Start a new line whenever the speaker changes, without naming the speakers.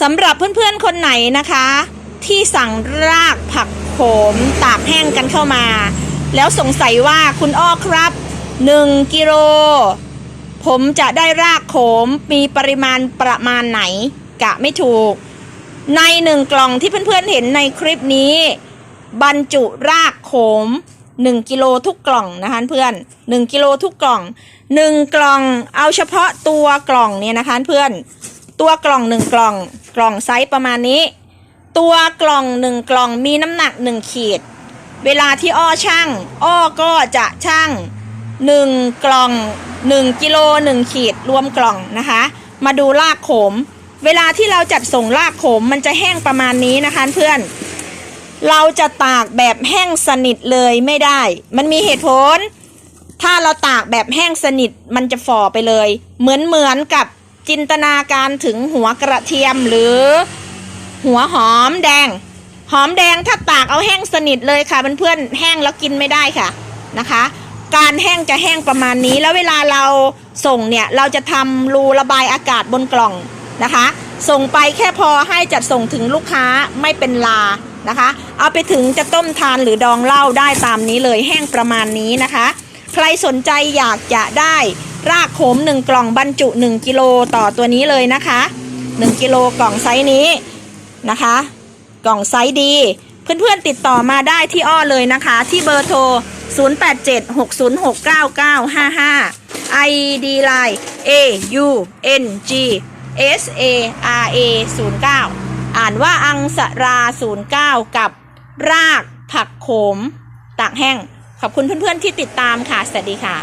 สำหรับเพื่อนๆคนไหนนะคะ ที่สั่งรากผักโขมตากแห้งกันเข้ามา แล้วสงสัยว่าคุณอ้อครับ1กิโลผมจะได้รากโขมมีปริมาณประมาณไหน กะไม่ถูก ในหนึ่งกล่องที่เพื่อนๆเห็นในคลิปนี้ บรรจุรากโขม 1 กิโลทุกกล่องนะคะเพื่อน 1 กิโลทุกกล่อง 1 กล่องเอาเฉพาะตัวกล่องเนี่ยนะคะเพื่อน ตัวกล่อง1กล่อง กล่องไซส์ประมาณนี้ ตัวกล่อง1กล่องมีน้ำหนัก1ขีด เวลาที่อ้อช่าง อ้อก็จะช่าง1กล่อง1กิโล1ขีดรวมกล่องนะคะ มาดูรากโขม เวลาที่เราจัดส่งรากโขมมันจะแห้งประมาณนี้นะคะเพื่อน เราจะตากแบบแห้งสนิทเลยไม่ได้ มันมีเหตุผล ถ้าเราตากแบบแห้งสนิทมันจะฝ่อไปเลย เหมือนเหมือนกับ จินตนาการถึงหัวกระเทียมหรือ หัวหอมแดง หอมแดงถ้าตากเอาแห้งสนิทเลยค่ะเพื่อนๆแห้งแล้วกินไม่ได้ค่ะนะคะ การแห้งจะแห้งประมาณนี้ แล้วเวลาเราส่งเนี่ยเราจะทำรูระบายอากาศบนกล่องนะคะ ส่งไปแค่พอให้จัดส่งถึงลูกค้าไม่เป็นลานะคะ เอาไปถึงจะต้มทานหรือดองเหล้าได้ตามนี้เลยแห้งประมาณนี้นะคะ ใครสนใจอยากจะได้ รากขม 1 กล่องบรรจุ 1 กิโลต่อตัวนี้เลยนะคะ 1 กิโลกล่องไซส์นี้นะคะ กล่องไซส์ดี เพื่อนๆติดต่อมาได้ที่อ้อเลยนะคะ ที่เบอร์โทร 0876069955 ID Line A U N G S A R A 09อ่านว่าอังสรา 09 กับรากผักโขมตากแห้ง ขอบคุณเพื่อนๆที่ติดตามค่ะ สวัสดีค่ะ